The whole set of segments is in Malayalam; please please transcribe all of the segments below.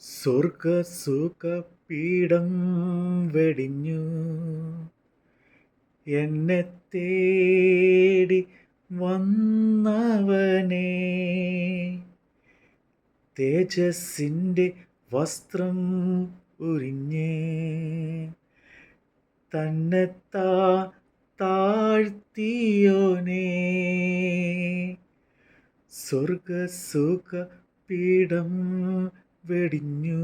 സ്വർഗ സുഖ പീഠം വെടിഞ്ഞു. എന്നെ തേടി വന്നവനെ തേജസ്സിന്റെ വസ്ത്രം ഉരിഞ്ഞ്. തന്നെത്താ താഴ്ത്തിയോനെ സ്വർഗസുഖ പീഠം വെടിഞ്ഞു.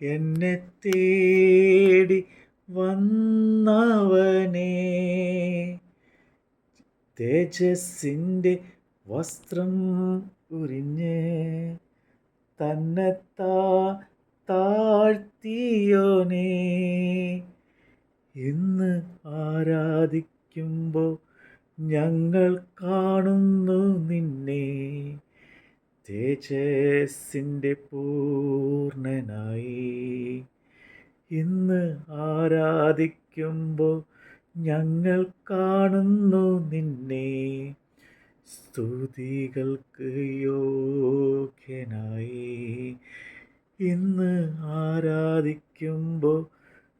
എന്നെ തേടി വന്നവനെ തേജസ്സിന്റെ വസ്ത്രം ഉരിഞ്ഞ് തന്നെത്താ താഴ്ത്തിയോനെ. ഇന്ന് ആരാധിക്കുമ്പോൾ ഞങ്ങൾ കാണുന്നു നിന്നെ. തേജസ്സിന്റെ പൂർണനായി ഇന്ന് ആരാധിക്കുമ്പോൾ ഞങ്ങൾ കാണുന്നു നിന്നെ. സ്തുതികൾക്ക് യോഗ്യനായി. ഇന്ന് ആരാധിക്കുമ്പോൾ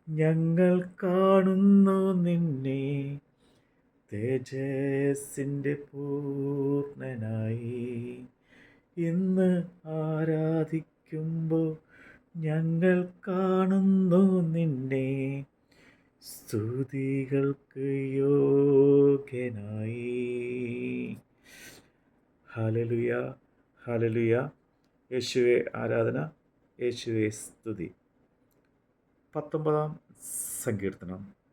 ഞങ്ങൾ കാണുന്നു നിന്നെ. തേജസ്സിന്റെ പൂർണനായി. ഇന്ന് ആരാധിക്കുമ്പോൾ ഞങ്ങൾ കാണുന്നു നിന്നെ. സ്തുതികൾക്ക് യോഗ്യനായി. ഹലലുയ ഹലലുയ യേശുവെ ആരാധന യേശുവെ സ്തുതി. പത്തൊമ്പതാം സങ്കീർത്തനം.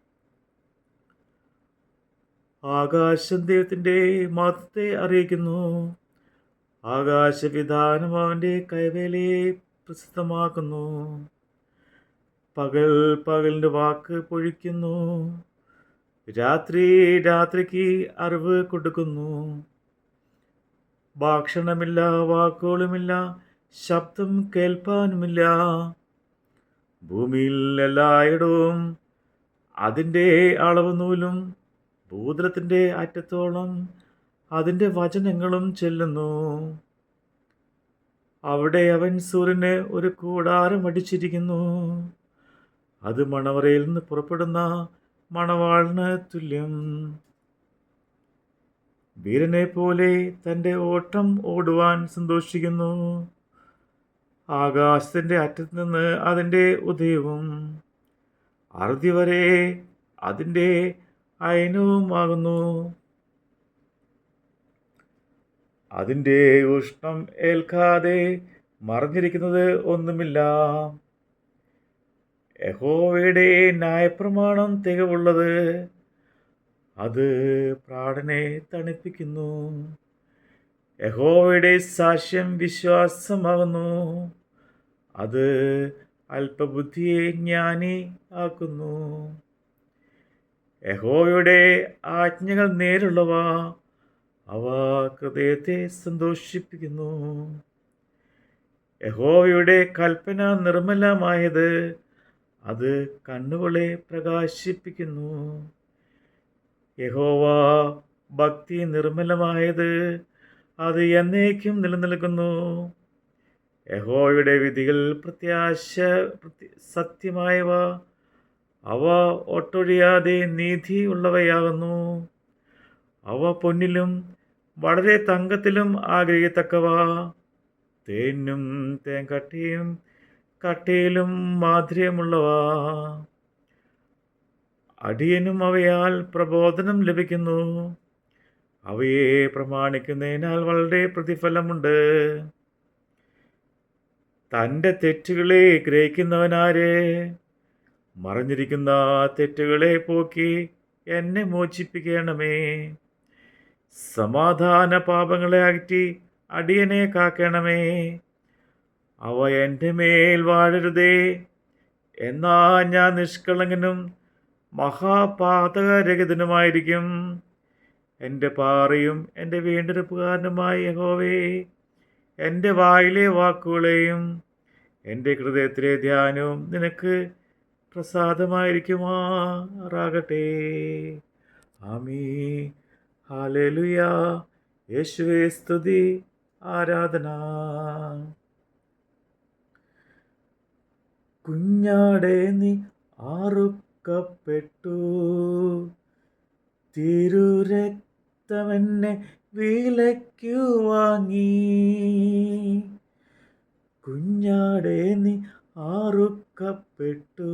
ആകാശം ദൈവത്തിന്റെ മതത്തെ അറിയിക്കുന്നു. ആകാശവിധാനം അവന്റെ കൈവേലയെ പ്രസിദ്ധമാക്കുന്നു. പകൽ പകലിന്റെ വാക്ക് പൊഴിക്കുന്നു. രാത്രി രാത്രിക്ക് അറിവ് കൊടുക്കുന്നു. ഭാഷണമില്ല വാക്കുകളുമില്ല ശബ്ദം കേൾപ്പാനുമില്ല. ഭൂമിയിൽ എല്ലായിടവും അതിന്റെ അളവ് നൂലും ഭൂതലത്തിന്റെ അറ്റത്തോളം അതിന്റെ വചനങ്ങളും ചെല്ലുന്നു. അവിടെ അവൻ സൂര്യന് ഒരു കൂടാരം അടിച്ചിരിക്കുന്നു. അത് മണവറയിൽ നിന്ന് പുറപ്പെടുന്ന മണവാളിന് തുല്യം. വീരനെ പോലെ തന്റെ ഓട്ടം ഓടുവാൻ സന്തോഷിക്കുന്നു. ആകാശത്തിന്റെ അറ്റത്ത് നിന്ന് അതിന്റെ ഉദയവും അറുതി വരെ അതിന്റെ അയനവുമാകുന്നു. അതിന്റെ ഉഷ്ണം ഏൽക്കാതെ മറിഞ്ഞിരിക്കുന്നത് ഒന്നുമില്ല. യഹോവയുടെ ന്യായപ്രമാണം തികവുള്ളത് അത് പ്രാണനെ തണുപ്പിക്കുന്നു. യഹോവയുടെ സാക്ഷ്യം വിശ്വാസമാകുന്നു. അത് അല്പബുദ്ധിയെ ജ്ഞാനി ആക്കുന്നു. യഹോവയുടെ ആജ്ഞകൾ നേരുള്ളവ അവ ഹൃദയത്തെ സന്തോഷിപ്പിക്കുന്നു. യഹോവയുടെ കൽപ്പന നിർമ്മലമായത് അത് കണ്ണുകളെ പ്രകാശിപ്പിക്കുന്നു. യഹോവ ഭക്തി നിർമ്മലമായത് അത് എന്നേക്കും നിലനിൽക്കുന്നു. യഹോയുടെ വിധികൾ പ്രത്യാശ സത്യമായവ അവ ഒട്ടൊഴിയാതെ നീതി ഉള്ളവയാകുന്നു അവ പൊന്നിലും വളരെ തങ്കത്തിലും ആഗ്രഹിക്കത്തക്കവ തേനും തേൻകട്ടിയും കട്ടയിലും മാധുര്യമുള്ളവ. അടിയനും അവയാൽ പ്രബോധനം ലഭിക്കുന്നു. അവയെ പ്രമാണിക്കുന്നതിനാൽ വളരെ പ്രതിഫലമുണ്ട്. തന്റെ തെറ്റുകളെ ഗ്രഹിക്കുന്നവനാരെ മറഞ്ഞിരിക്കുന്ന തെറ്റുകളെ പോക്കി എന്നെ മോചിപ്പിക്കണമേ. സമാധാന പാപങ്ങളെ അകറ്റി അടിയനെ കാക്കണമേ. അവ എന്റെ മേൽ വാഴരുതേ. എന്നാ ഞാൻ നിഷ്കളങ്കനും മഹാപാതകരഹിതനുമായിരിക്കും. എന്റെ പാറയും എന്റെ വീണ്ടെടുപ്പുകാരനുമായ യഹോവേ എന്റെ വായിലെ വാക്കുകളെയും എന്റെ ഹൃദയത്തിലെ ധ്യാനവും നിനക്ക് പ്രസാദമായിരിക്കുമാറാകട്ടെ. ആമീ യേശുവേ സ്തുതി. ആരാധന. കുഞ്ഞാടെ നീ ആറുക്കപ്പെട്ടു. തിരുരക്തമെന്നെ വിലയ്ക്കു വാങ്ങി. കുഞ്ഞാടെ നീ ആറുക്കപ്പെട്ടു.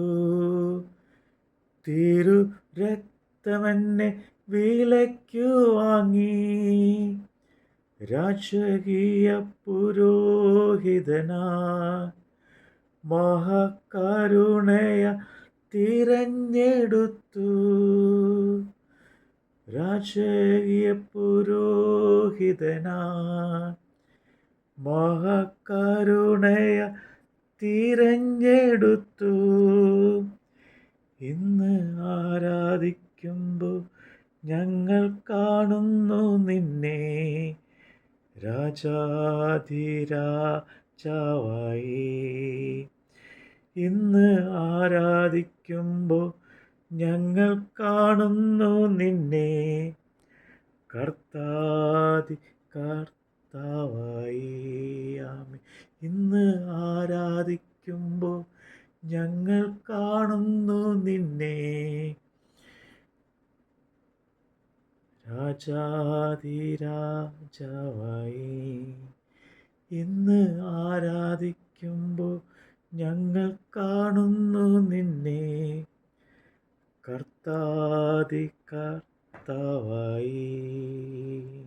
തിരുരക്തമെന്നെ വിലയ്ക്കു വാങ്ങി. രാജകീയ പുരോഹിതനാ. മഹാകരുണയ തിരഞ്ഞെടുത്തു. രാജകീയ പുരോഹിതനാ. മഹാകരുണയ തിരഞ്ഞെടുത്തു. ഇന്ന് ആരാധിക്കുമ്പോൾ ഞങ്ങൾ കാണുന്നു നിന്നെ. രാജാധിരാജാവായി. ഇന്ന് ആരാധിക്കുമ്പോൾ ഞങ്ങൾ കാണുന്നു നിന്നെ. കർത്താതി കർത്താവായി. ആമി ഇന്ന് ആരാധിക്കുമ്പോൾ ഞങ്ങൾ കാണുന്നു നിന്നെ. രാജാതിരാജാവായി. ഇന്ന് ആരാധിക്കുമ്പോൾ ഞങ്ങൾ കാണുന്നു നിന്നെ. കർത്താതി കർത്താവായി.